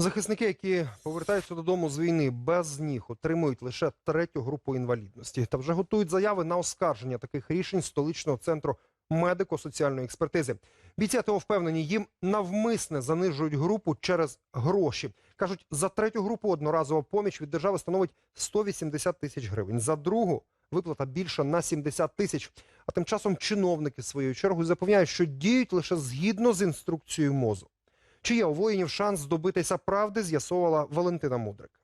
Захисники, які повертаються додому з війни без ніг, отримують лише третю групу інвалідності та вже готують заяви на оскарження таких рішень столичного центру медико-соціальної експертизи. Бійці АТО впевнені, їм навмисне занижують групу через гроші. кажуть, за третю групу одноразова поміч від держави становить 180 тисяч гривень. За другу виплата більша на 70 тисяч. А тим часом чиновники своєю чергою запевняють, що діють лише згідно з інструкцією МОЗу. Чи є у воїнів шанс здобитися правди, з'ясовувала Валентина Мудрик.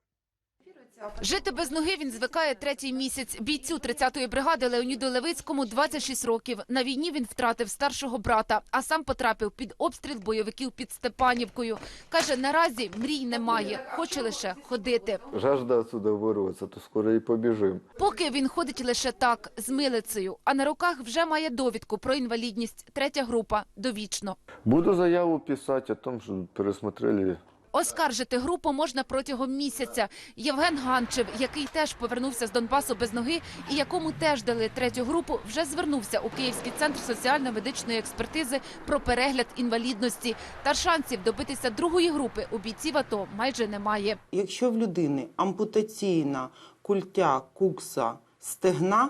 Жити без ноги він звикає третій місяць. Бійцю 30-ї бригади Леоніду Левицькому 26 років. На війні він втратив старшого брата, а сам потрапив під обстріл бойовиків під Степанівкою. Каже, наразі мрій немає, хоче лише ходити. Жажда отсюда вырваться, то скоро и побежим. Поки він ходить лише так, з милицею, а на руках вже має довідку про інвалідність. Третя група довічно. Буду заяву писать о том, что пересмотрели Оскаржити групу можна протягом місяця. Євген Ганчев, який теж повернувся з Донбасу без ноги і якому теж дали третю групу, вже звернувся у Київський центр соціально-медичної експертизи про перегляд інвалідності. Та шансів добитися другої групи у бійців АТО майже немає. Якщо в людини ампутаційна культя, кукса, стегна,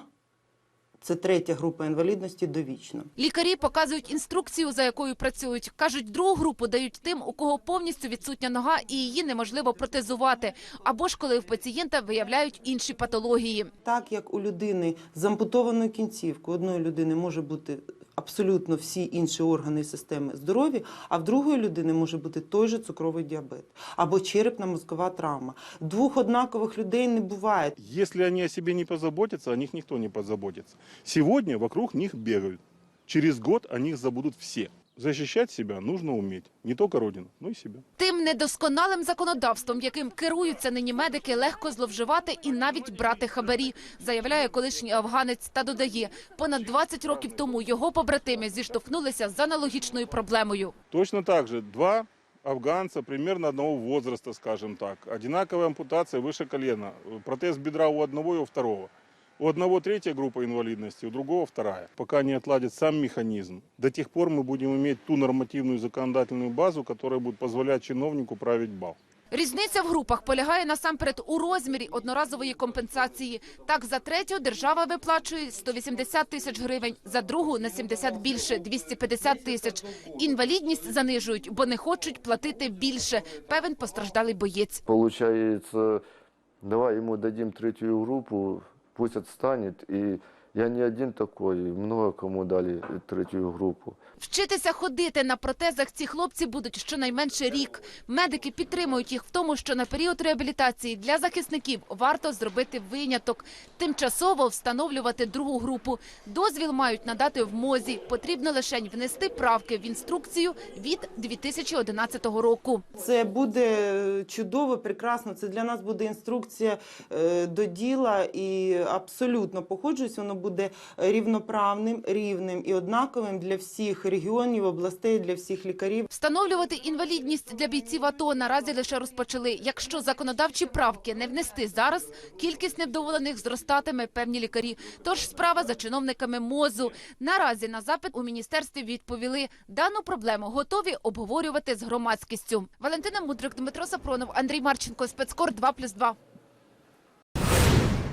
це третя група інвалідності довічно. Лікарі показують інструкцію, за якою працюють. кажуть, другу групу дають тим, у кого повністю відсутня нога і її неможливо протезувати, або ж коли в пацієнта виявляють інші патології. Так як у людини з ампутованою кінцівкою, одної людини може бути абсолютно всі інші органи системи здорові, а в другої людини може бути той же цукровий діабет або черепно-мозкова травма. Двох однакових людей не буває. Якщо вони о себе не позаботяться, о них ніхто не позаботиться. Сьогодні вокруг них бігають. Через год о них забудуть все. Защищать себя нужно уметь. Не только Родину, но и себя. Тим недосконалим законодавством, яким керуються нині медики, легко зловживати і навіть брати хабарі, заявляє колишній афганець та додає, понад 20 років тому його побратими зіштовхнулися з аналогічною проблемою. Точно так же два афганца примерно одного возраста, скажем так. Одинаковая ампутация выше колена. Протез бедра у одного и у второго. У одного третья группа инвалидности, у другого вторая. Пока не отладит сам механизм, до тех пор мы будем иметь ту нормативную законодательную базу, которая будет позволять чиновнику править бал. Різниця в групах полягає насамперед у розмірі одноразової компенсації. Так, за третю держава виплачує 180 тисяч гривень, за другу на 70 більше – 250 тисяч. Інвалідність занижують, бо не хочуть платити більше, певен постраждалий боєць. Получается, давай ему дадим третью группу, пусть отстанет. И я не один такой, много кому дали третью группу. Вчитися ходити на протезах ці хлопці будуть щонайменше рік. Медики підтримують їх в тому, що на період реабілітації для захисників варто зробити виняток. Тимчасово встановлювати другу групу. Дозвіл мають надати в МОЗі. Потрібно лише внести правки в інструкцію від 2011 року. Це буде чудово, прекрасно. Це для нас буде інструкція е, до діла, і абсолютно погоджуюсь, воно буде рівноправним, рівним і однаковим для всіх регіонів, областей, для всіх лікарів. Встановлювати інвалідність для бійців АТО наразі лише розпочали. Якщо законодавчі правки не внести зараз, кількість невдоволених зростатиме певні лікарі. Тож справа за чиновниками МОЗу. Наразі на запит у міністерстві відповіли, дану проблему готові обговорювати з громадськістю. Валентина Мудрик, Дмитро Сапронов, Андрій Марченко, спецкор 2+,2.